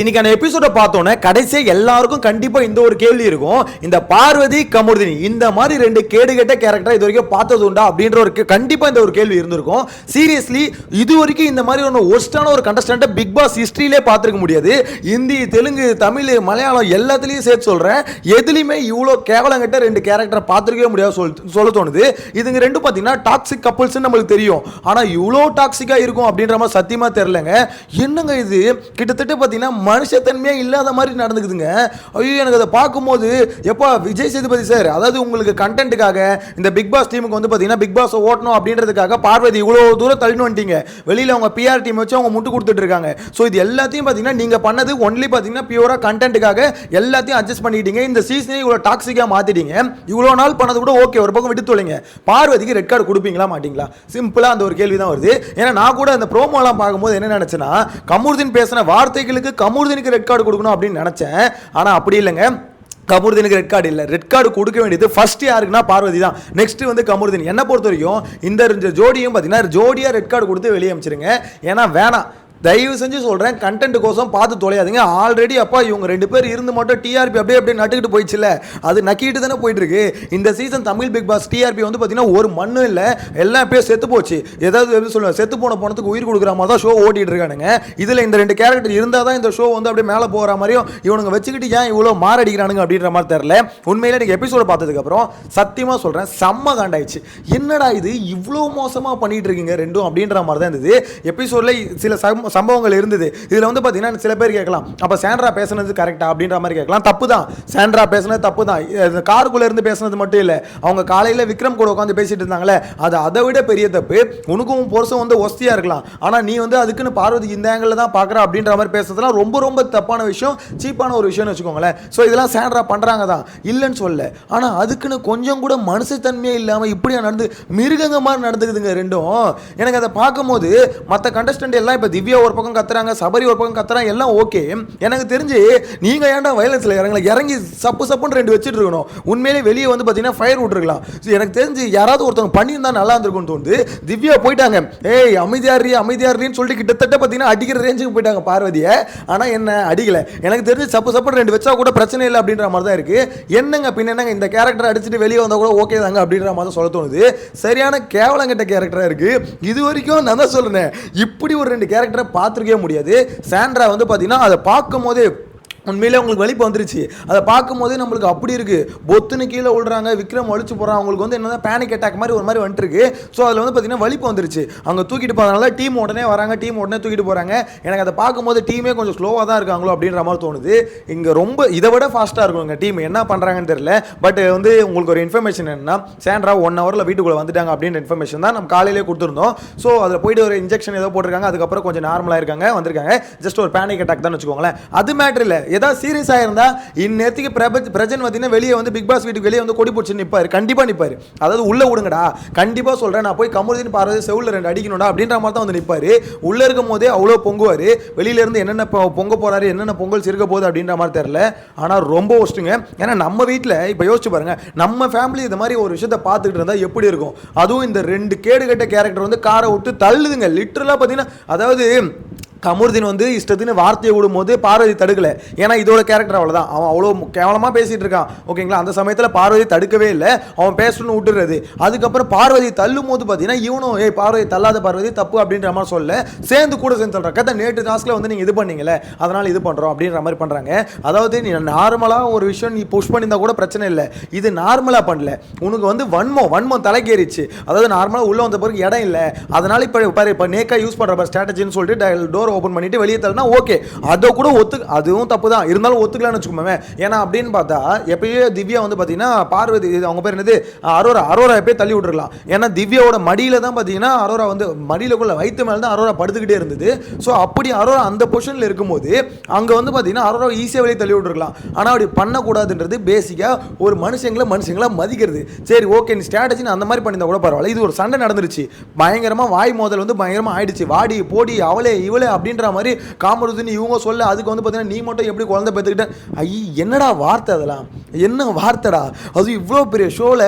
இன்னைக்கான எபிசோட பார்த்தோன்னே கடைசியாக எல்லாருக்கும் கண்டிப்பாக இந்த ஒரு கேள்வி இருக்கும். இந்த பார்வதி கமுர்தினி இந்த மாதிரி ரெண்டு கேடுகெட்ட கேரக்டர் இது வரைக்கும் பார்த்தது உண்டா அப்படின்ற ஒரு கண்டிப்பாக இந்த ஒரு கேள்வி இருந்திருக்கும். சீரியஸ்லி இது வரைக்கும் இந்த மாதிரி ஒன்று ஒஸ்டான ஒரு கண்டஸ்டண்ட்டை பிக் பாஸ் ஹிஸ்ட்ரியிலே பார்த்துருக்க முடியாது. ஹிந்தி தெலுங்கு தமிழ் மலையாளம் எல்லாத்துலேயும் சேர்த்து சொல்கிறேன் எதுலேயுமே இவ்வளோ கேவலங்கிட்ட ரெண்டு கேரக்டரை பார்த்துருக்கவே முடியாது சொல் சொல்ல தோணுது. இதுங்க ரெண்டும் பார்த்தீங்கன்னா டாக்ஸிக் கப்புள்ஸ்னு நம்மளுக்கு தெரியும். ஆனால் இவ்வளோ டாக்ஸிக்காக இருக்கும் அப்படின்ற மாதிரி சத்தியமாக தெரிலங்க என்னங்க இது? கிட்டத்தட்ட பார்த்தீங்கன்னா மனுஷத்தன்மையே இல்லாத மாதிரி நடந்துக்குதுங்க. ஐயோ எனக்கு அதை பார்க்கும்போது எப்பா விஜய் சேதுபதி சார் அதாவது உங்களுக்கு கண்டென்ட்டுக்காக இந்த பிக் பாஸ் டீமுக்கு வந்து பார்த்தீங்கன்னா பிக் பாஸ் ஓட்டணும் அப்படின்றதுக்காக பார்வதி இவ்வளோ தூரம் தள்ளி வந்துட்டீங்க. வெளியில் அவங்க பிஆர் டீம் வச்சு அவங்க முட்டு கொடுத்துட்டு இருக்காங்க. ஸோ இது எல்லாத்தையும் பார்த்தீங்கன்னா நீங்கள் பண்ணது ஒன்லி பார்த்தீங்கன்னா பியூராக கண்டென்ட்டுக்காக எல்லாத்தையும் அட்ஜஸ்ட் பண்ணிக்கிட்டீங்க. இந்த சீசனே இவ்வளோ டாக்ஸிக்காக மாற்றிட்டீங்க இவ்வளோ நாள் பண்ணது கூட ஓகே ஒரு பக்கம் விட்டு தொலைங்க. பார்வதிக்கு ரெட் கார்டு கொடுப்பீங்களா மாட்டீங்களா? சிம்பிளாக அந்த ஒரு கேள்வி தான் வருது. ஏன்னா நான் கூட அந்த ப்ரோமோலாம் பார்க்கும்போது என்ன நினச்சேன்னா கமுர்தீன் பேசின வார்த்தைகளுக்கு கமுர்தீனுக்கு ரெட் கார்டு கொடுக்கணும் அப்படின்னு நினச்சேன். ஆனால் அப்படி இல்லைங்க. கமுர்தீனுக்கு ரெட் கார்டு இல்லை. ரெட் கார்டு கொடுக்க வேண்டியது ஃபர்ஸ்ட் யாருக்குன்னா பார்வதி தான். நெக்ஸ்ட் வந்து கமுர்தீன் என்ன பொறுத்த வரைக்கும் இந்த ஜோடியும் பார்த்தீங்கன்னா ஜோடியாக ரெட் கார்டு கொடுத்து வெளியே அமைச்சிருங்க. ஏன்னா வேணாம். தயவு செஞ்சு சொல்கிறேன் கண்டென்ட் கோசம் பார்த்து தொலையாதுங்க. ஆல்ரெடி அப்பா இவங்க ரெண்டு பேர் இருந்து மட்டும் டிஆர்பி அப்படியே அப்படியே நட்டுக்கிட்டு போயிடுச்சுல அது நக்கிட்டு தானே போயிட்டுருக்கு. இந்த season Tamil Big Boss TRP வந்து பார்த்தீங்கன்னா ஒரு மண்ணும் இல்லை எல்லாம் பேர் செத்து போச்சு. ஏதாவது எப்படி சொல்லுவேன் செத்து போன போனதுக்கு உயிர் கொடுக்குற மாதிரி தான் ஷோ ஓட்டிகிட்டு இருக்கானுங்க. இதில் இந்த ரெண்டு கேரக்டர் இருந்தால் தான் இந்த ஷோ வந்து அப்படியே மேலே போகிற மாதிரியும் இவனுங்க வச்சுக்கிட்டு ஏன் இவ்வளோ மாரடிக்கிறானுங்க அப்படின்ற மாதிரி தெரில உண்மையில் எனக்கு எபிசோட பார்த்ததுக்கப்புறம் சத்தியமாக சொல்கிறேன் செம்ம காண்டாயிடுச்சு. என்னடா இது இவ்வளோ மோசமாக பண்ணிகிட்டு இருக்கீங்க ரெண்டும் அப்படின்ற மாதிரி தான் இருந்தது. எபிசோடில் சில சம் சம்பவங்கள் இருந்தது. இதில் வந்து பார்த்தீங்கன்னா சில பேர் கேட்கலாம் அப்போ சாண்ட்ரா பேசுனது கரெக்டாக அப்படின்ற மாதிரி கேட்கலாம். தப்பு தான் சாண்ட்ரா பேசுனது தப்பு தான் இது காருக்குள்ளே இருந்து பேசுனது மட்டும் இல்லை அவங்க காலையில் விக்ரம் கூட உட்காந்து பேசிட்டு இருந்தாங்களே அது அதை விட பெரிய தப்பு. உனக்கும் பொருசும் வந்து ஒஸ்தியாக இருக்கலாம். ஆனால் நீ வந்து அதுக்குன்னு பார்வதி இந்த ஆங்கிளில் தான் பார்க்குற அப்படின்ற மாதிரி பேசுறதுலாம் ரொம்ப ரொம்ப தப்பான விஷயம் சீப்பான ஒரு விஷயம்னு வச்சுக்கோங்களேன். ஸோ இதெல்லாம் சாண்ட்ரா பண்ணுறாங்க தான். இல்லைன்னு சொல்ல ஆனால் அதுக்குன்னு கொஞ்சம் கூட மனுஷத்தன்மையே இல்லாமல் இப்படியா நடந்து மிருகங்க மாதிரி நடந்துக்குதுங்க ரெண்டும். எனக்கு அதை பார்க்கும்போது மற்ற கண்டஸ்டன்ட் எல்லாம் இப்போ திவ்யா ஒரு பக்கம் கத்துறாங்க சபரி ஒரு பக்கம் கத்துறாங்க எல்லாம் ஓகே எனக்கு தெரிஞ்சு நீங்கள் ஏன்டா வயலன்ஸில் இறங்கல? இறங்கி சப்பு சப்புன்னு ரெண்டு வச்சுட்டு இருக்கணும். உண்மையிலே வெளியே வந்து பார்த்தீங்கன்னா ஃபயர் விட்டுருக்கலாம். ஸோ எனக்கு தெரிஞ்சு யாராவது ஒருத்தவங்க பண்ணியிருந்தா நல்லா இருந்திருக்கும்னு தோணுது. திவ்யா போயிட்டாங்க. ஏய் அமைதியாரி அமைதியாரின்னு சொல்லிட்டு கிட்டத்தட்ட பார்த்தீங்கன்னா அடிக்கிற ரேஞ்சுக்கு போயிட்டாங்க பார்வதியை. ஆனால் என்ன அடிக்கல. எனக்கு தெரிஞ்சு சப்பு சப்பு ரெண்டு வச்சா கூட பிரச்சனை இல்லை அப்படின்ற மாதிரி தான் இருக்கு. என்னங்க பின்ன என்னங்க இந்த கேரக்டர் அடிச்சுட்டு வெளியே வந்தால் கூட ஓகே தாங்க அப்படின்ற மாதிரி சொல்ல தோணுது. சரியான கேவலங்கிட்ட கேரக்டராக இருக்கு. இது வரைக்கும் நான் தான் சொல்லுறேன் இப்படி ஒரு ரெண்டு கேரக்டரை பார்த்துருக்கவே முடியாது. சாண்ட்ரா வந்து பார்த்தீங்கன்னா அதை பார்க்கும் போதே உண்மையிலே உங்களுக்கு வலிப்பு வந்துருச்சு. அதை பார்க்கும்போதே நம்மளுக்கு அப்படி இருக்குது பொத்துன்னு கீழே விழுறாங்க விக்ரம் அழிச்சு போகிறான் அவங்களுக்கு வந்து என்னதான் பேனிக் அட்டாக் மாதிரி ஒரு மாதிரி வந்துட்டுருக்கு ஸோ அதில் வந்து பார்த்தீங்கன்னா வலிப்பு வந்துருச்சு. அவங்க தூக்கிட்டு போகிறதுனால டீம் உடனே வராங்க டீம் உடனே தூக்கிட்டு போகிறாங்க எனக்கு அதை பார்க்கும்போது டீமே கொஞ்சம் ஸ்லோவாக தான் இருக்காங்களோ அப்படின்ற மாதிரி தோணுது. இங்கே ரொம்ப இதை விட ஃபாஸ்ட்டாக இருக்குங்க டீம் என்ன பண்ணுறாங்கன்னு தெரியல. பட் வந்து உங்களுக்கு ஒரு இன்ஃபர்மேஷன் என்னன்னா சேண்ட்ரா ஒன் ஹவரில் வீட்டுக்குள்ளே வந்துட்டாங்க அப்படின்ற இன்ஃபர்மேஷன் தான் நம்ம காலையிலே கொடுத்துருந்தோம். ஸோ அதில் போயிட்டு ஒரு இன்ஜெக்ஷன் ஏதோ போட்டிருக்காங்க. அதுக்கப்புறம் கொஞ்சம் நார்மலாக இருக்காங்க வந்திருக்காங்க. ஜஸ்ட் ஒரு பேனிக் அட்டாக் தான் வச்சுக்கோங்களேன். அது மேட்ரு இல்லை. ஏதாவது சீரியஸாக இருந்தால் இந்நேரத்துக்கு பிரப பிரஜன் பார்த்தீங்கன்னா வெளியே வந்து பிக் பாஸ் வீட்டுக்கு வெளியே வந்து கொடி பிடிச்சி நிற்பார் கண்டிப்பாக நிற்பார் அதாவது உள்ளே விடுங்கடா. கண்டிப்பாக சொல்கிறேன் நான் போய் கமுருதின் பார்வதி செவ்வில் ரெண்டு அடிக்கணும்டா அப்படின்ற மாதிரி தான் வந்து நிற்பார் உள்ளே இருக்கும் போதே அவ்வளோ பொங்குவார். வெளியிலேருந்து என்னென்ன பொங்க போகிறாரு என்னென்ன பொங்கல் சிறுக்க போகுது அப்படின்ற மாதிரி தெரில ஆனால் ரொம்ப ஒஸ்ட்டுங்க. ஏன்னா நம்ம வீட்டில் இப்போ யோசிச்சு பாருங்கள் நம்ம ஃபேமிலி இந்த மாதிரி ஒரு விஷயத்தை பார்த்துக்கிட்டு இருந்தால் எப்படி இருக்கும்? அதுவும் இந்த ரெண்டு கேடு கட்ட கேரக்டர் வந்து காரை விட்டு தள்ளுதுங்க. லிட்டரலாக பார்த்தீங்கன்னா அதாவது கமுர்தீன் வந்து இஷ்டத்துன்னு வார்த்தையை விடும்போது பார்வதி தடுக்கலை. ஏன்னா இதோட கேரக்டர் அவ்வளோதான் அவன் அவ்வளோ கேவலமாக பேசிகிட்டு இருக்கான். ஓகேங்களா? அந்த சமயத்தில் பார்வதி தடுக்கவே இல்லை. அவன் பேசணும்னு விட்டுறது அதுக்கப்புறம் பார்வதி தள்ளும் போது பார்த்தீங்கன்னா இவனும் ஏய் பார்வதி தள்ளாத பார்வதி தப்பு அப்படின்ற மாதிரி சொல்ல சேர்ந்து கூட சேர்ந்து சொல்கிறான் கதை நேற்று டாஸ்க்கில் வந்து நீங்கள் இது பண்ணீங்களே அதனால் இது பண்ணுறோம் அப்படின்ற மாதிரி பண்ணுறாங்க அதாவது நீ நார்மலாக ஒரு விஷயம் நீ புஷ் பண்ணியிருந்தா கூட பிரச்சனை இல்லை. இது நார்மலாக பண்ணல. உனக்கு வந்து வன்மம் வன்மம் தலைக்கேறிச்சு. அதாவது நார்மலாக உள்ளே வந்த பிறகு இடம் இல்லை. அதனால் இப்போ பாரு இப்போ நேக்காக யூஸ் பண்ணுற ஸ்ட்ராட்டஜின்னு சொல்லிட்டு டோர் ஓப்பன் பண்ணிட்டு வெளியே தள்ளினா ஓகே அதை கூட ஒத்து அதுவும் தப்பு தான் இருந்தாலும் ஒத்துக்கலாம்னு வச்சுக்கோமே. ஏன்னா அப்படின்னு பார்த்தா எப்பயோ திவ்யா வந்து பார்த்தீங்கன்னா பார்வதி அவங்க பேர் என்னது? அரோரா அரோரா எப்பயே தள்ளி விட்டுருக்கலாம் ஏன்னா திவ்யாவோட மடியில தான் பார்த்தீங்கன்னா அரோரா வந்து மடியிலக்குள்ள வயிற்று மேலே தான் அரோரா படுத்துக்கிட்டே இருந்தது. ஸோ அப்படி அரோரா அந்த பொசிஷனில் இருக்கும்போது அங்கே வந்து பார்த்தீங்கன்னா அரோரா ஈஸியாக வெளியே தள்ளி விட்டுருக்கலாம் ஆனால் அப்படி பண்ணக்கூடாதுன்றது பேசிக்காக ஒரு மனுஷங்களை மனுஷங்களை மதிக்கிறது. சரி ஓகே நீ ஸ்ட்ராட்டஜின்னு அந்த மாதிரி பண்ணியிருந்தா கூட பரவாயில்ல. இது ஒரு சண்டை நடந்துருச்சு. பயங்கரமாக வாய் மோதல் வந்து பயங்கரமாக ஆயிடுச்சு. வாடி போடி அவளே இவளே அப்படின்ற மாதிரி காமருதின் இவங்க சொல்ல அதுக்கு வந்து பார்த்தீங்கன்னா நீ மட்டும் எப்படி குழந்தை பெற்றுக்கிட்ட? ஐய் என்னடா வார்த்தை அதெல்லாம்? என்ன வார்த்தைடா? அது இவ்வளோ பெரிய ஷோவில்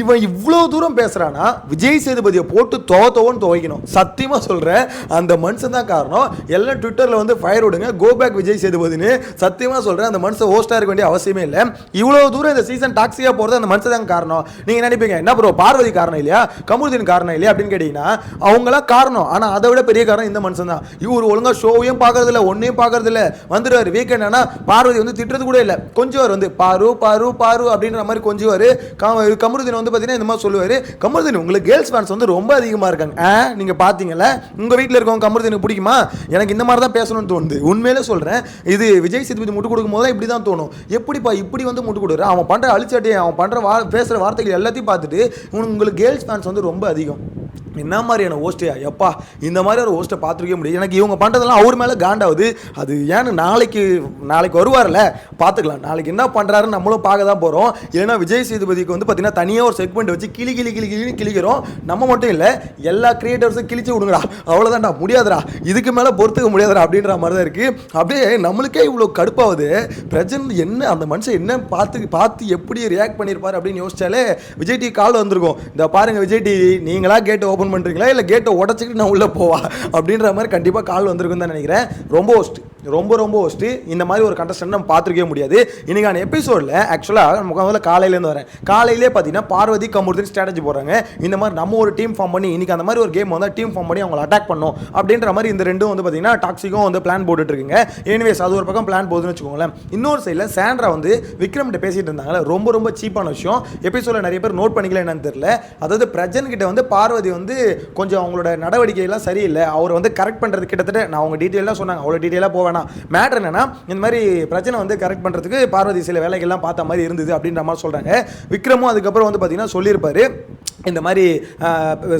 இவன் இவ்வளோ தூரம் பேசுகிறானா விஜய் சேதுபதியை போட்டு துவ துவைக்கணும். சத்தியமாக சொல்கிறேன் அந்த மனுஷன் தான் காரணம். எல்லாம் ட்விட்டரில் வந்து ஃபயர் விடுங்க கோ பேக் விஜய் சேதுபதினு சத்தியமாக சொல்கிறேன் அந்த மனுஷன் ஹோஸ்டாக இருக்க வேண்டிய அவசியமே இல்லை. இவ்வளோ தூரம் இந்த சீசன் டாக்ஸியாக போகிறது அந்த மனுஷன் தான் காரணம். நீங்கள் நினைப்பீங்க என்ன ப்ரோ பார்வதி காரணம் இல்லையா? கமருதீன் காரணம் இல்லையா? அப்படின்னு கேட்டிங்கன்னா அவங்களாம் காரணம். ஆனால் அதை விட பெரிய காரணம் இந்த மனுஷன் தான். இவர் ஒழுங்காக ஷோவையும் பார்க்கறது இல்லை ஒன்றையும் பார்க்கறது இல்லை வந்துடுவார் வீக்கெண்ட் ஆனால் பார்வதி வந்து திட்டுறது கூட இல்லை. கொஞ்சம் வந்து பாரு பாரு பாரு அப்படின்ற மாதிரி கொஞ்சுவார். கமருதீன் வந்து பார்த்தீங்கன்னா இந்த மாதிரி சொல்லுவார். கமருதீன் உங்களுக்கு கேர்ள்ஸ் ஃபேன்ஸ் வந்து ரொம்ப அதிகமாக இருக்காங்க. ஆ நீங்கள் பார்த்தீங்கல்ல? உங்கள் வீட்டில் இருக்கவங்க கமருதீனுக்கு பிடிக்குமா? எனக்கு இந்த மாதிரி தான் பேசணும்னு தோணுது. உண்மையிலே சொல்கிறேன் இது விஜய் சேதுபதி முட்டு கொடுக்கும் போது இப்படி தான் தோணும். எப்படிப்பா இப்படி வந்து முட்டு கொடுக்குற? அவன் பண்ணுற அழிச்சாட்டி அவன் பண்ணுற வா பேசுகிற வார்த்தைகள் எல்லாத்தையும் பார்த்துட்டு உங்களுக்கு கேர்ள்ஸ் ஃபேன்ஸ் வந்து ரொம்ப அதிகம். என்ன மாதிரியான ஹோஸ்டையா எப்பா இந்த மாதிரி ஒரு ஹோஸ்ட்டை பார்த்துருக்கே முடியும் எனக்கு இவங்க பண்ணுறதெல்லாம் அவர் மேலே காண்டாவது. அது ஏன்னு நாளைக்கு நாளைக்கு வருவார்ல பார்த்துக்கலாம். நாளைக்கு என்ன பண்ணுறாருன்னு நம்மளும் பார்க்க தான் போகிறோம் ஏன்னா விஜய் சேதுபதிக்கு வந்து பார்த்தீங்கன்னா தனியாக ஒரு செக்மெண்ட் வச்சு கிளி கிளி கிளி கிளின்னு கிளிக்கிறோம். நம்ம மட்டும் இல்லை எல்லா கிரியேட்டர்ஸும் கிழிச்சு விடுங்கடா. அவ்வளோதான்டா முடியாதுடா. இதுக்கு மேலே பொறுத்துக்க முடியாதுடா அப்படின்ற மாதிரி தான் இருக்குது அப்படியே நம்மளுக்கே இவ்வளோ கடுப்பாகுது. பிரஜன் என்ன அந்த மனுஷன் என்ன பார்த்து பார்த்து எப்படி ரியாக்ட் பண்ணியிருப்பார் அப்படின்னு யோசிச்சாலே விஜய் டி கால் வந்திருக்கும். இந்த பாருங்க விஜய் டி நீங்களாக கேட்டு ஓப்பன் பண்ணுறீங்களா இல்லை கேட்டை உடச்சிக்கிட்டு நான் உள்ளே போவா? அப்படின்ற மாதிரி கண்டிப்பாக கால் வந்திருக்குன்னு தான் நினைக்கிறேன். ரொம்ப ஒஸ்ட்டு ரொம்ப ரொம்ப ஒஸ்ட்டு இந்த மாதிரி ஒரு கண்டஸ்டன் நம்ம பார்த்துருக்கவே முடியாது. இன்றைக்கான எபிசோடில் ஆக்சுவலாக நம்ம முதல்ல காலையிலேருந்து வரேன். காலையிலே பார்த்தீங்கன்னா பார்வதி கமுருதின் ஸ்ட்ராட்டஜி போடுறாங்க. இந்த மாதிரி நம்ம ஒரு டீம் ஃபார்ம் பண்ணி இன்றைக்கி அந்த மாதிரி ஒரு கேம் வந்து டீம் ஃபார்ம் பண்ணி அவங்களை அட்டாக் பண்ணோம் அப்படின்ற மாதிரி இந்த ரெண்டும் வந்து பார்த்தீங்கன்னா டாக்ஸிக்கும் வந்து பிளான் போட்டுட்ருக்குங்க எனிவேஸ் அது ஒரு பக்கம் பிளான் போகுதுன்னு வச்சுக்கோங்களேன். இன்னொரு சைடில் சாண்ட்ரா வந்து விக்ரம்கிட்ட பேசிகிட்டு இருந்தாங்க இருந்தாங்களே ரொம்ப ரொம்ப சீப்பான விஷயம். எபிசோடில் நிறைய பேர் நோட் பண்ணிக்கல என்னன்னு தெரியல. அதாவது பிரஜன் கிட்ட வந்து பார்வதி வந்து கொஞ்சம் அவங்களோட நடவடிக்கையெல்லாம் சரியில்லை. அவர் வந்து கரெக்ட் பண்ணுறது கிட்டத்தட்ட நான் அவங்க டீட்டெயிலாக சொன்னாங்க. அவ்வளோ டீட்டெயிலாக போவேன் வேணாம் மேட்ரு என்னன்னா இந்த மாதிரி பிரச்சனை வந்து கரெக்ட் பண்ணுறதுக்கு பார்வதி சில வேலைகள்லாம் பார்த்த மாதிரி இருந்தது அப்படின்ற மாதிரி சொல்கிறாங்க விக்ரமும் அதுக்கப்புறம் வந்து பார்த்தீங்கன்னா சொல்லியிருப்பாரு. இந்த மாதிரி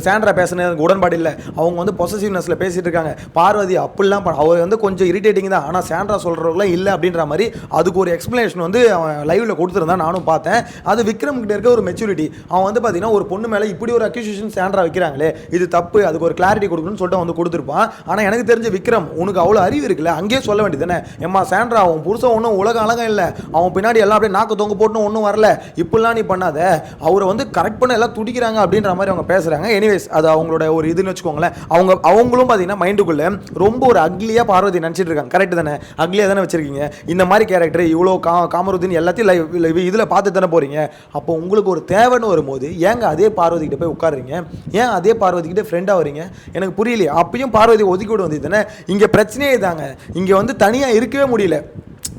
சாண்ட்ரா பேசுனதுக்கு உடன்பாடு இல்லை. அவங்க வந்து பொசசிவ்னஸில் பேசிகிட்டு இருக்காங்க பார்வதி அப்படிலாம் அவர் வந்து கொஞ்சம் இரிட்டேட்டிங் தான். ஆனால் சாண்ட்ரா சொல்கிறவங்களாம் இல்லை அப்படின்ற மாதிரி அதுக்கு ஒரு எக்ஸ்ப்ளனேஷன் வந்து அவன் லைவில் கொடுத்துருந்தான் நானும் பார்த்தேன். அது விக்ரம் கிட்ட இருக்க ஒரு மெச்சூரிட்டி அவன் வந்து பார்த்தீங்கன்னா ஒரு பொண்ணு மேலே இப்படி ஒரு அக்யூசியேஷன் சாண்ட்ரா வைக்கிறாங்களே இது தப்பு அதுக்கு ஒரு கிளாரிட்டி கொடுக்கணும்னு சொல்லிட்டு வந்து கொடுத்துருப்பான். ஆனால் எனக்கு தெரிஞ்ச விக்ரம் உனக்கு அவ்வளோ அறிவு இருக்குல்ல அங்கேயே சொல்ல வேண்டியது தானே எம்மா சாண்ட்ரா அவன் புருஷன் ஒன்றும் உலக அழகம் இல்லை. அவன் பின்னாடி எல்லாம் அப்படியே நாக்கு தொங்க போட்டு ஒன்றும் வரல. இப்படிலாம் நீ பண்ணாத. அவரை வந்து கரெக்ட் பண்ண எல்லாம் துடிக்கிறாங்க. அப்படின்ற மாதிரி அவங்க பேசுகிறாங்க எனிவேஸ் அது அவங்களோட ஒரு இதுன்னு வச்சுக்கோங்களேன். அவங்க அவங்களும் பார்த்தீங்கன்னா மைண்டுக்குள்ளே ரொம்ப ஒரு அக்லியாக பார்வதி நினச்சிட்டு இருக்காங்க. கரெக்ட் தானே? அக்லியாக தானே வச்சுருக்கீங்க? இந்த மாதிரி கேரக்டர் இவ்வளோ கா காமருதின் எல்லாத்தையும் லைவ் இதில் பார்த்து தானே போகிறீங்க அப்போ உங்களுக்கு ஒரு தேவைன்னு வரும்போது ஏங்க அதே பார்வதிக்கிட்ட போய் உட்காருறீங்க? ஏன் அதே பார்வதிக்கிட்ட ஃப்ரெண்டாக வரீங்க எனக்கு புரியலையே. அப்பயும் பார்வதி ஒதுக்கி விட வந்தது தானே? இங்கே பிரச்சனையே இதாங்க. இங்கே வந்து தனியாக இருக்கவே முடியல.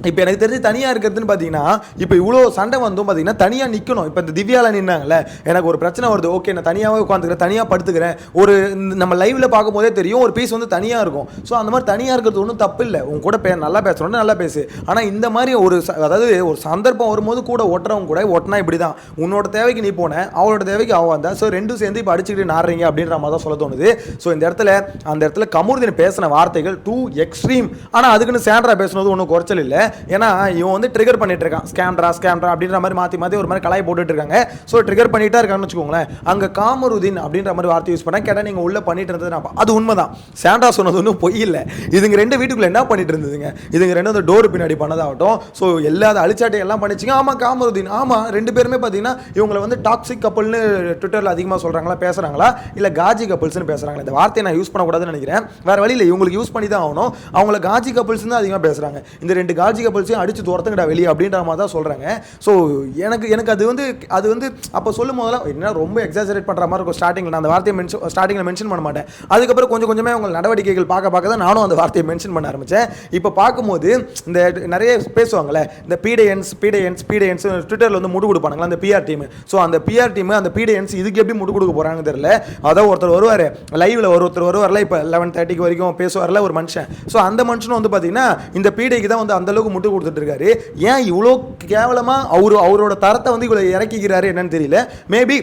இப்போ எனக்கு தெரிஞ்சு தனியாக இருக்கிறதுன்னு பார்த்தீங்கன்னா இப்போ இவ்வளோ சண்டை வந்தும் பார்த்தீங்கன்னா தனியாக நிற்கணும் இப்போ இந்த திவ்யாவில் நின்னாங்கல்ல எனக்கு ஒரு பிரச்சனை வருது. ஓகே நான் தனியாகவே உட்காந்துக்கிறேன் தனியாக படுத்துக்கிறேன். ஒரு இந்த நம்ம லைவில் பார்க்கும்போதே தெரியும் ஒரு பீஸ் வந்து தனியாக இருக்கும். ஸோ அந்த மாதிரி தனியாக இருக்கிறது ஒன்றும் தப்பு இல்லை உன் கூட பே நல்லா பேசுகிறோன்னு நல்லா பேசு. ஆனால் இந்த மாதிரி ஒரு ச- அதாவது ஒரு சந்தர்ப்பம் வரும்போது கூட ஒட்டுறவங்க கூட ஒட்டினா இப்படி தான் உன்னோட தேவைக்கு நீ போனேன் அவளோட தேவைக்கு அவள் வந்தா. ஸோ ரெண்டும் சேர்ந்து இப்போ அடிச்சுக்கிட்டு நாடுறீங்க அப்படின்ற மாதிரி தான் சொல்ல தோணுது. ஸோ இந்த இடத்துல அந்த இடத்துல கமுருதின் பேசின வார்த்தைகள் டூ எக்ஸ்ட்ரீம் ஆனால் அதுக்குன்னு சேண்டராக பேசுனது ஒன்றும் குறைச்சல் இல்லை. இல்லை. ஏன்னா இவன் வந்து ட்ரிகர் பண்ணிட்டு இருக்கான். ஸ்கேம்ரா ஸ்கேம்ரா அப்படின்ற மாதிரி மாற்றி மாற்றி ஒரு மாதிரி கலாய் போட்டுட்டு இருக்காங்க. ஸோ ட்ரிகர் பண்ணிட்டா இருக்கான்னு வச்சுக்கோங்களேன். அங்கே காமருதீன் அப்படின்ற மாதிரி வார்த்தை யூஸ் பண்ணால் கேட்டால் நீங்கள் உள்ள பண்ணிட்டு இருந்தது நான் அது உண்மைதான். சாண்ட்ரா சொன்னது ஒன்றும் பொய் இல்லை. இதுங்க ரெண்டு வீட்டுக்குள்ள என்ன பண்ணிட்டு இருந்ததுங்க? இதுங்க ரெண்டு அந்த டோர் பின்னாடி பண்ணதாகட்டும். ஸோ எல்லா அழிச்சாட்டை எல்லாம் பண்ணிச்சிங்க. ஆமாம் காமருதீன். ஆமாம் ரெண்டு பேருமே பார்த்தீங்கன்னா இவங்களை வந்து டாக்ஸிக் கப்பல்னு ட்விட்டரில் அதிகமாக சொல்கிறாங்களா பேசுகிறாங்களா இல்லை காஜி கப்பல்ஸ்னு பேசுகிறாங்களா இந்த வார்த்தையை நான் யூஸ் பண்ணக்கூடாதுன்னு நினைக்கிறேன். வேறு வழி இல்லை. இவங்களுக்கு யூஸ் பண்ணி தான் ஆகணும். அவங்கள காஜி கப்பல்ஸ் தான் அதிகமாக பேசுகிறாங்க இந்த ரெண்டு காஜி கப்பல்ஸையும் அடிச்சு துரத்துங்கடா வெளியே அப்படின்ற மாதிரி தான் சொல்கிறாங்க ஸோ எனக்கு எனக்கு அது வந்து அது வந்து அப்போ சொல்லும் போதெல்லாம் என்ன ரொம்ப எக்ஸாசரேட் பண்ணுற மாதிரி இருக்கும் ஸ்டார்டிங்கில் நான் அந்த வார்த்தையை மென்ஷன் ஸ்டார்டிங்கில் மென்ஷன் பண்ண மாட்டேன். அதுக்கப்புறம் கொஞ்சம் கொஞ்சமே அவங்க நடவடிக்கைகள் பார்க்க பார்க்க தான் நானும் அந்த வார்த்தையை மென்ஷன் பண்ண ஆரம்பித்தேன் இப்போ பார்க்கும்போது இந்த நிறைய பேசுவாங்கள்ல இந்த பிடிஎன்ஸ் பிடிஎன்ஸ் பிடிஎன்ஸ் ட்விட்டரில் வந்து முடு கொடுப்பானுங்களா அந்த பிஆர் டீம் ஸோ அந்த பிஆர் டீம் அந்த பிடிஎன்ஸ் இதுக்கு எப்படி முடு கொடுக்க போகிறாங்கன்னு தெரியல. அதான் ஒருத்தர் வருவார். லைவில் ஒரு ஒருத்தர் வருவார்ல இப்போ லெவன் தேர்ட்டிக்கு வரைக்கும் பேசுவார்ல ஒரு மனுஷன். ஸோ அந்த மனுஷனும் வந்து பார்த்தீங்கன்னா இந்த பீடைக்கு தான் வந்து அந்த அளவுக்கு முட்டு கொடுத்துட்டு இருக்காரு ஏன் இவ்வளோ கேவலமாக அவர் அவரோட தரத்தை வந்து இவ்வளோ இறக்கிக்கிறாரு என்னன்னு தெரியல. மேபி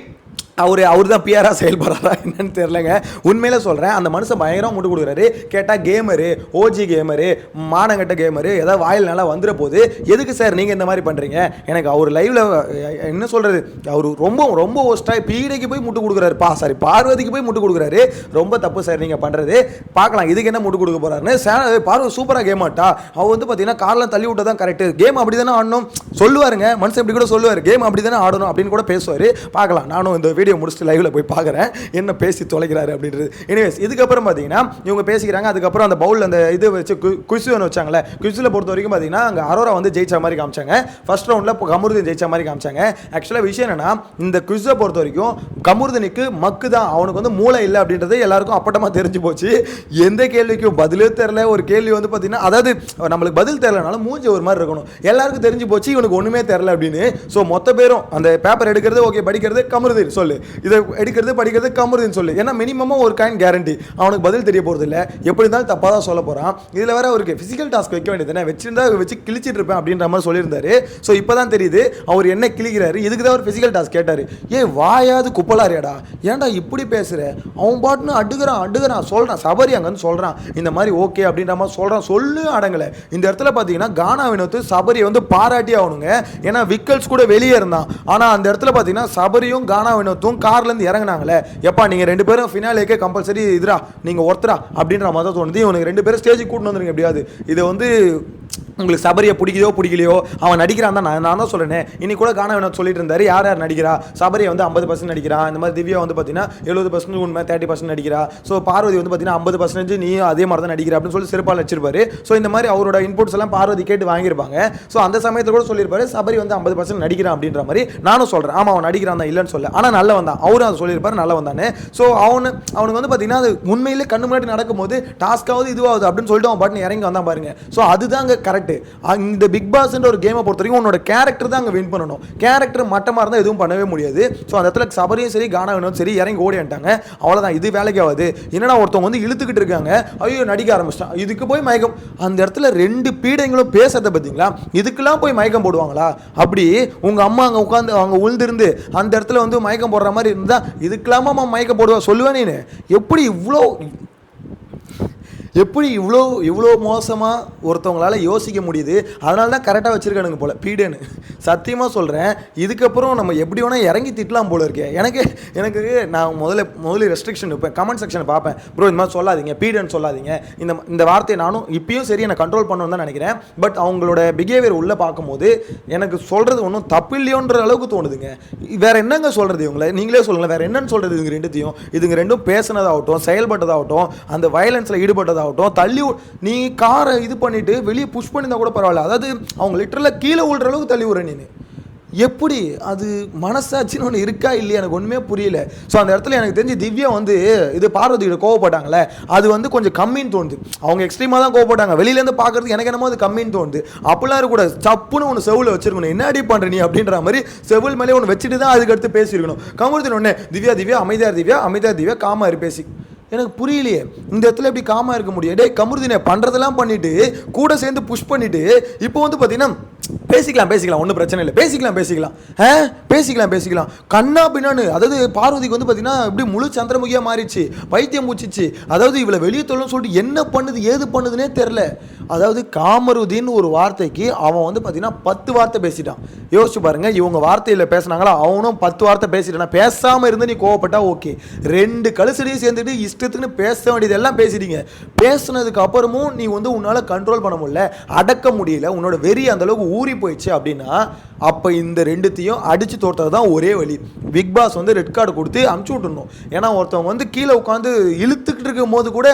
அவர் அவர் தான் பிஆரா செயல்படுறாரா என்னன்னு தெரிலங்க உண்மையில சொல்கிறேன் அந்த மனுஷன் பயங்கரமாக முட்டு கொடுக்குறாரு. கேட்டால் கேமரு ஓஜி கேமரு மானங்கட்ட கேமரு ஏதாவது வாயில் நல்லா வந்துட போது எதுக்கு சார் நீங்கள் இந்த மாதிரி பண்ணுறீங்க எனக்கு அவர் லைவில் என்ன சொல்கிறது அவர் ரொம்ப ரொம்ப ஒஸ்ட்டாக பீடைக்கு போய் முட்டு கொடுக்குறாரு. பா சாரி பார்வதிக்கு போய் முட்டு கொடுக்குறாரு. ரொம்ப தப்பு சார் நீங்கள் பண்ணுறது பார்க்கலாம் இதுக்கு என்ன முட்டு கொடுக்க போகிறாருன்னு சார் பார்வதி சூப்பராக கேம் ஆட்டா அவர் வந்து பார்த்தீங்கன்னா காரில் தள்ளி விட்டா தான் கரெக்டு கேம் அப்படி தானே ஆடணும்? சொல்லுவாருங்க மனுஷன் இப்படி கூட சொல்லுவார். கேம் அப்படி தானே ஆடணும் அப்படின்னு கூட பேசுவார். பார்க்கலாம் நானும் இந்த வீடியோ முடிச்சுட்டு லைவில் போய் பார்க்குறேன். என்ன பேசி தொலைக்கிறாரு அப்படின்றது. எனிவேஸ் இதுக்கப்புறம் பார்த்தீங்கன்னா இவங்க பேசிக்கிறாங்க. அதுக்கப்புறம் அந்த பவுலில் அந்த இது வச்சு குவிஸ் ஒன்று வச்சாங்களே குவிஸில் பொறுத்த வரைக்கும் பார்த்தீங்கன்னா அங்கே அரோரா வந்து ஜெயிச்ச மாதிரி காமிச்சாங்க. ஃபர்ஸ்ட் ரவுண்டில் கமருதீன் ஜெயிச்ச மாதிரி காமிச்சாங்க. ஆக்சுவலாக விஷயம் என்னன்னா இந்த குவிஸை பொறுத்த வரைக்கும் கமருதனுக்கு மக்கு தான். அவனுக்கு வந்து மூளை இல்லை அப்படின்றது எல்லாருக்கும் அப்பட்டமாக தெரிஞ்சு போச்சு. எந்த கேள்விக்கும் பதிலே தெரில ஒரு கேள்வி வந்து பார்த்தீங்கன்னா அதாவது நம்மளுக்கு பதில் தெரிலனாலும் மூஞ்சி ஒரு மாதிரி இருக்கணும். எல்லாருக்கும் தெரிஞ்சு போச்சு இவனுக்கு ஒன்றுமே தெரில அப்படின்னு. ஸோ மொத்த பேரும் அந்த பேப்பர் எடுக்கிறது ஓகே படிக்கிறது கமருதீன். சொல்லு. இதை எடுக்கிறது படிக்கிறது கமருதுன்னு சொல்லு. ஏன்னா மினிமமாக ஒரு காயின் கேரண்டி அவனுக்கு பதில் தெரிய போகிறது இல்லை எப்படி இருந்தாலும் தப்பாக தான் சொல்ல போகிறான் இதில் வேற அவருக்கு ஃபிசிக்கல் டாஸ்க் வைக்க வேண்டியது வச்சிருந்தா வச்சு கிழிச்சிட்டு இருப்பேன் அப்படின்ற மாதிரி சொல்லியிருந்தாரு. ஸோ இப்போ தான் தெரியுது அவர் என்ன கிழிக்கிறாரு. இதுக்கு தான் அவர் ஃபிசிக்கல் டாஸ்க் கேட்டார். ஏ வாயாது குப்பலாரியாடா ஏன்டா இப்படி பேசுகிற அவன் பாட்டுன்னு அடுகிறான் அடுகிறான். சொல்கிறான் சபரி அங்கன்னு சொல்கிறான் இந்த மாதிரி ஓகே அப்படின்ற மாதிரி சொல்கிறான் சொல்லு அடங்கலை. இந்த இடத்துல பார்த்தீங்கன்னா கானா வினோத்து சபரியை வந்து பாராட்டி ஆகணுங்க. ஏன்னா விக்கல்ஸ் கூட வெளியே இருந்தான். ஆனால் அந்த இடத்துல பார்த்தீங்கன்னா சபரியும் கானா வினோத்தும் கார்லேருந்து இறங்குனாங்களே. எப்பா நீங்கள் ரெண்டு பேரும் ஃபினாலேக்கே கம்பல்சரி இதுரா நீங்கள் ஒருத்தரா அப்படின்ற மாதிரி தான் தோணுது. இவனுக்கு ரெண்டு பேரும் ஸ்டேஜுக்கு கூட்டின்னு வந்துருங்க எப்படியாவது. இதை வந்து உங்களுக்கு சபரியை பிடிக்குதோ பிடிக்கலையோ அவன் நடிக்கிறான் தான். நான் நான் தான் சொல்கிறேன் இன்னைக்கு கூட காண வேணும் சொல்லிட்டு இருந்தார். யார் யார் நடிக்கிறா? சபரியை வந்து ஐம்பது பர்சன்ட் நடிக்கிறான் இந்த மாதிரி திவ்யா வந்து பார்த்தீங்கன்னா எழுபது பர்சன்ட் உண்மை தேர்ட்டி பர்சன்ட் நடிக்கிறா. ஸோ பார்வதி வந்து பார்த்தீங்கன்னா ஐம்பது பர்சன்டேஜ் நீ அதே மாதிரி தான் நடிக்கிறா அப்படின்னு சொல்லி சிறப்பாக வச்சிருப்பாரு. ஸோ இந்த மாதிரி அவரோட இன்புட்ஸ் எல்லாம் பார்வதி கேட்டு வாங்கியிருப்பாங்க. ஸோ அந்த சமயத்தில் கூட சொல்லியிருப்பாரு சபரி வந்து ஐம்பது பர்சன்ட் நடிக்கிறான் அப்படின்ற மாதிரி நானும் சொல்கிறேன் ஆமாம் அவன் நடிக்கிறான் தான் இல்லைன்னு சொல்ல. ஆனால் நல்ல வந்தான் அவரும் அதை சொல்லியிருப்பாரு நல்ல வந்தானே ஸோ அவனு அவனுக்கு வந்து பார்த்தீங்கன்னா அது உண்மையிலே கண்ணு முன்னாடி நடக்கும்போது டாஸ்க்காவது இதுவாகுது அப்படின்னு சொல்லிட்டு அவன் பாட்டு இறங்கி வந்தான் பாருங்க. ஸோ அதுதான் அங்கே கரெக்ட் இந்த பிக் பாஸ்ன்ற ஒரு கேமை பொறுத்த வரைக்கும் உன்னோட கேரக்டர் தான் அங்கே வின் பண்ணணும். கேரக்டர் மட்டமாக இருந்தால் எதுவும் பண்ணவே முடியாது. ஸோ அந்த இடத்துல சபரியும் சரி கானாவினும் சரி இறங்கி ஓடி வந்துட்டாங்க. அவ்வளோதான் இது வேலைக்கு ஆகாது. என்னடா ஒருத்தவங்க வந்து இழுத்துக்கிட்டு இருக்காங்க. ஐயோ நடிக்க ஆரம்பிச்சிட்டான். இதுக்கு போய் மயக்கம். அந்த இடத்துல ரெண்டு பீடைங்களும் பேசுறத பார்த்தீங்களா இதுக்கெல்லாம் போய் மயக்கம் போடுவாங்களா? அப்படி உங்கள் அம்மா அங்கே உட்காந்து அவங்க உழுந்திருந்து அந்த இடத்துல வந்து மயக்கம் போடுற மாதிரி இருந்தால் இதுக்கெல்லாமா மயக்கம் போடுவா? சொல்லுவேன் நீ எப்படி இவ்வளோ எப்படி இவ்வளோ இவ்வளோ மோசமாக ஒருத்தவங்களால யோசிக்க முடியுது? அதனால தான் கரெக்டாக வச்சுருக்கானுங்க போல். பீடன்னு. சத்தியமாக சொல்கிறேன் இதுக்கப்புறம் நம்ம எப்படி வேணால் இறங்கி திட்டலாம் போல இருக்கேன் எனக்கு எனக்கு நான் முதல்ல முதல்ல ரெஸ்ட்ரிக்ஷன் வைப்பேன். கமெண்ட் செக்ஷனை பார்ப்பேன். ப்ரோ இந்த மாதிரி சொல்லாதீங்க. பீடன்னு சொல்லாதீங்க. இந்த இந்த வார்த்தையை நானும் இப்பயும் சரி என்னை கண்ட்ரோல் பண்ணணும்னு தான் நினைக்கிறேன். பட் அவங்களோட பிஹேவியர் உள்ளே பார்க்கும்போது எனக்கு சொல்கிறது ஒன்றும் தப்பு இல்லையோன்ற அளவுக்கு தோணுதுங்க. வேறு என்னங்க சொல்கிறது இவங்களை? நீங்களே சொல்லுங்கள் வேறு என்னன்னு சொல்கிறது இதுங்க ரெண்டுத்தையும். இதுங்க ரெண்டும் பேசுனதாகட்டும் செயல்பட்டதாகட்டும் அந்த வயலன்ஸில் ஈடுபட்டதாகட்டும் ஆகட்டும் தள்ளி நீ காரை இது பண்ணிட்டு வெளியே புஷ் பண்ணியிருந்தா கூட பரவாயில்ல. அதாவது அவங்க லிட்டரில் கீழே விழுற அளவுக்கு தள்ளி விடுற நீ எப்படி? அது மனசாட்சின்னு ஒன்று இருக்கா இல்லையா? எனக்கு ஒன்றுமே புரியல. ஸோ அந்த இடத்துல எனக்கு தெரிஞ்சு திவ்யா வந்து இது பார்வதியோட கோவப்பட்டாங்களே அது வந்து கொஞ்சம் கம்மின்னு தோணுது. அவங்க எக்ஸ்ட்ரீமாக தான் கோவப்பட்டாங்க. வெளியிலேருந்து பார்க்குறது எனக்கு என்னமோ அது கம்மின்னு தோணுது. அப்படிலாம் இருக்கக்கூடாது சப்புன்னு ஒன்று செவில் வச்சிருக்கணும். என்ன அடி பண்ணுற நீ அப்படின்ற மாதிரி செவில் மேலே ஒன்று வச்சுட்டு தான் அதுக்கு அடுத்து பேசியிருக்கணும். கமருத்தின் ஒன்று திவ்யா திவ்யா அமைதியார் திவ்யா அமைதியார் திவ்யா காமாரி பேசி. எனக்கு புரியலையே. இந்த இடத்துல எப்படி காமா இருக்க முடியும்? டே கமருதினே பண்ணுறதெல்லாம் பண்ணிட்டு கூட சேர்ந்து புஷ் பண்ணிட்டு இப்போ வந்து பார்த்தீங்கன்னா பேசிக்கலாம் பேசிக்கலாம் ஒன்றும் பிரச்சனை இல்லை. பேசிக்கலாம் பேசிக்கலாம். ஆ? பேசிக்கலாம் பேசிக்கலாம். கண்ணா பின்னான்னு அதாவது பார்வதிக்கு வந்து பார்த்தீங்கன்னா இப்படி முழு சந்திரமுகியாக மாறிச்சு பைத்தியம் பூச்சிச்சு அதாவது இவளை வெளியே தொல்லன்னு சொல்லிட்டு என்ன பண்ணுது ஏது பண்ணுதுன்னே தெரில அதாவது காமருதின்னு ஒரு வார்த்தைக்கு அவன் வந்து பார்த்தீங்கன்னா பத்து வார்த்தை பேசிட்டான். யோசிச்சு பாருங்க இவங்க வார்த்தையில் பேசினாங்களா? அவனும் பத்து வார்த்தை பேசிட்டான். பேசாமல் இருந்து நீ கோவப்பட்டா ஓகே. ரெண்டு கழுசடியும் சேர்ந்துட்டு இஷ்டத்துக்குன்னு பேச வேண்டியதெல்லாம் பேசிட்டீங்க. பேசுனதுக்கு அப்புறமும் நீ வந்து உன்னால் கண்ட்ரோல் பண்ண முடியல அடக்க முடியல உன்னோட வெறி அந்தளவுக்கு ஊறி போயிடுச்சு அப்படின்னா அப்போ இந்த ரெண்டுத்தையும் அடித்து தோட்டது தான் ஒரே வழி. பிக் பாஸ் வந்து ரெட் கார்டு கொடுத்து அமுச்சு விட்டுணும் ஏன்னா ஒருத்தவங்க வந்து கீழே உட்காந்து இழுத்துக்கிட்டு இருக்கும் போது கூட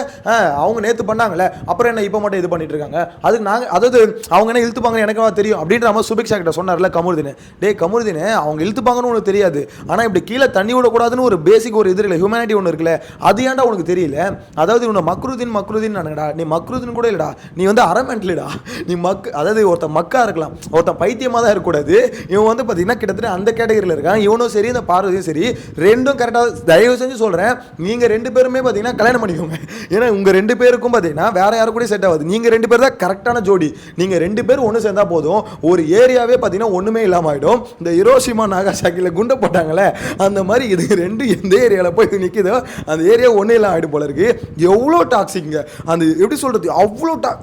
அவங்க நேற்று பண்ணாங்களே அப்புறம் என்ன இப்போ மட்டும் இது பண்ணிட்டு இருக்காங்க? அதுக்கு நாங்கள் அதாவது அவங்க என்ன இழுத்துப்பாங்கன்னு எனக்குமா தெரியும். அப்படின்ற மாதிரி சுபிக்ஷா கிட்ட சொன்னார்ல கமுருதினு. டே கமுருதினு அவங்க இழுத்துப்பாங்கன்னு உனக்கு தெரியாது. ஆனால் இப்படி கீழே தண்ணி விடக்கூடாதுன்னு ஒரு பேசிக் ஒரு இது இருக்குல்ல ஹியூமனிட்டி ஒன்று இருக்குல்ல அது ஏன்டா உனக்கு தெரியல? அதாவது இவனை மக்ருதீன் மக்ருதீன் நானுங்கடா நீ மக்ருதீன் கூட இல்லைடா. நீ வந்து அரமெண்ட்லடா நீ மக் அதாவது ஒருத்தன் மக்கா இருக்கலாம். ஒருத்தன் பைத்தியமாக தான் இருக்கக்கூடாது. போது இவன் வந்து பார்த்தீங்கன்னா கிட்டத்தட்ட அந்த கேட்டகரியில் இருக்கான். இவனும் சரி இந்த பார்வதியும் சரி ரெண்டும் கரெக்டாக தயவு செஞ்சு சொல்கிறேன் நீங்கள் ரெண்டு பேருமே பார்த்தீங்கன்னா கல்யாணம் பண்ணிக்கோங்க. ஏன்னா உங்கள் ரெண்டு பேருக்கும் பார்த்தீங்கன்னா வேற யாரும் கூட செட் ஆகாது. நீங்கள் ரெண்டு பேர் தான் கரெக்டான ஜோடி. நீங்கள் ரெண்டு பேரும் ஒன்று சேர்ந்தால் போதும். ஒரு ஏரியாவே பார்த்தீங்கன்னா ஒன்றுமே இல்லாமல் ஆகிடும் இந்த ஹிரோஷிமா நாகாசாக்கியில் குண்டை போட்டாங்களே அந்த மாதிரி இது ரெண்டு எந்த ஏரியாவில் போய் நிற்குதோ அந்த ஏரியா ஒன்றும் இல்லாமல் ஆகிடும் போல இருக்குது எவ்வளோ டாக்ஸிக்குங்க அந்த எப்படி சொல்கிறது அவ்வளோ டா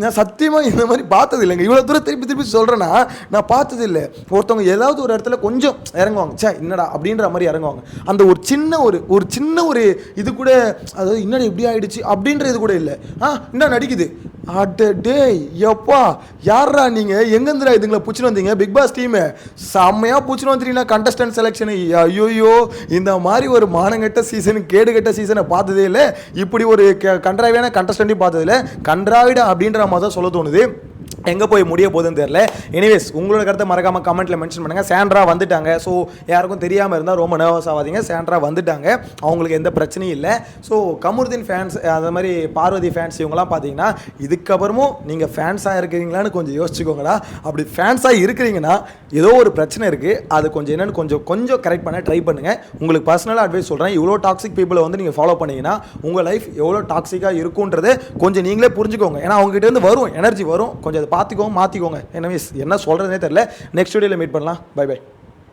நான் சத்தியமாக இந்த மாதிரி பார்த்தது இல்லைங்க. இவ்வளோ தூரம் திருப்பி திருப்பி சொல்கிறேன்னா நான் பார்த்தது இல்லை. ஒருத்தவங்க ஏதாவது ஒரு இடத்துல கொஞ்சம் இறங்குவாங்க. சே என்னடா அப்படின்ற மாதிரி இறங்குவாங்க. அந்த ஒரு சின்ன ஒரு ஒரு சின்ன ஒரு இது கூட அதாவது இன்னடி இப்படி ஆயிடுச்சு? அப்படின்ற இது கூட இல்லை. ஆ என்ன நடிக்குது. அட டேய் எப்பா யாரா நீங்கள் எங்கேருந்துடா இதுங்களை பிடிச்சின்னு வந்தீங்க? பிக் பாஸ் டீமு செம்மையாக பிடிச்சின்னு வந்துட்டீங்களா கண்டஸ்டன்ட் செலெக்ஷனு ஐயோயோ இந்த மாதிரி ஒரு மானங்கெட்ட சீசன் கேடுகட்ட சீசனை பார்த்ததே இல்லை. இப்படி ஒரு க- கன்றாவியான கண்டஸ்டண்ட்டையும் பார்த்ததில்ல கன்றாவிடா அப்படின்ற மாதிரி தான் சொல்ல தோணுது. எங்கே போய் முடிய போகுதுன்னு தெரில எனிவேஸ் உங்களோட கருத்தை மறக்காமல் கமெண்ட்டில் மென்ஷன் பண்ணுங்கள் சாண்ட்ரா வந்துட்டாங்க. ஸோ யாருக்கும் தெரியாமல் இருந்தால் ரொம்ப நர்வஸ் ஆகாதீங்க சாண்ட்ரா வந்துட்டாங்க. அவங்களுக்கு எந்த பிரச்சனையும் இல்லை. ஸோ கமருதீன் ஃபேன்ஸ் அந்த மாதிரி பார்வதி ஃபேன்ஸ் இவங்கலாம் பார்த்தீங்கன்னா இதுக்கப்புறமும் நீங்கள் ஃபேன்ஸாக இருக்கிறீங்களான்னு கொஞ்சம் யோசிச்சுக்கோங்களா அப்படி ஃபேன்ஸாக இருக்கிறீங்கன்னா ஏதோ ஒரு பிரச்சனை இருக்குது அது கொஞ்சம் என்னென்னு கொஞ்சம் கொஞ்சம் கரெக்ட் பண்ண ட்ரை பண்ணுங்கள் உங்களுக்கு பர்சனலாக அட்வைஸ் சொல்கிறேன் இவ்வளோ டாக்ஸிக் பீப்புளை வந்து நீங்கள் ஃபாலோ பண்ணிங்கன்னா உங்கள் லைஃப் எவ்வளோ டாக்ஸிக்காக இருக்குன்றதை கொஞ்சம் நீங்களே புரிஞ்சுக்கோங்க. ஏன்னா அவங்ககிட்ட இருந்து வரும் எனர்ஜி வரும். கொஞ்சம் பார்த்துக்கோங்க மாற்றிக்கோங்க எனவே என்ன சொல்கிறதுனே தெரில நெக்ஸ்ட் வீடியோவில் மீட் பண்ணலாம். By by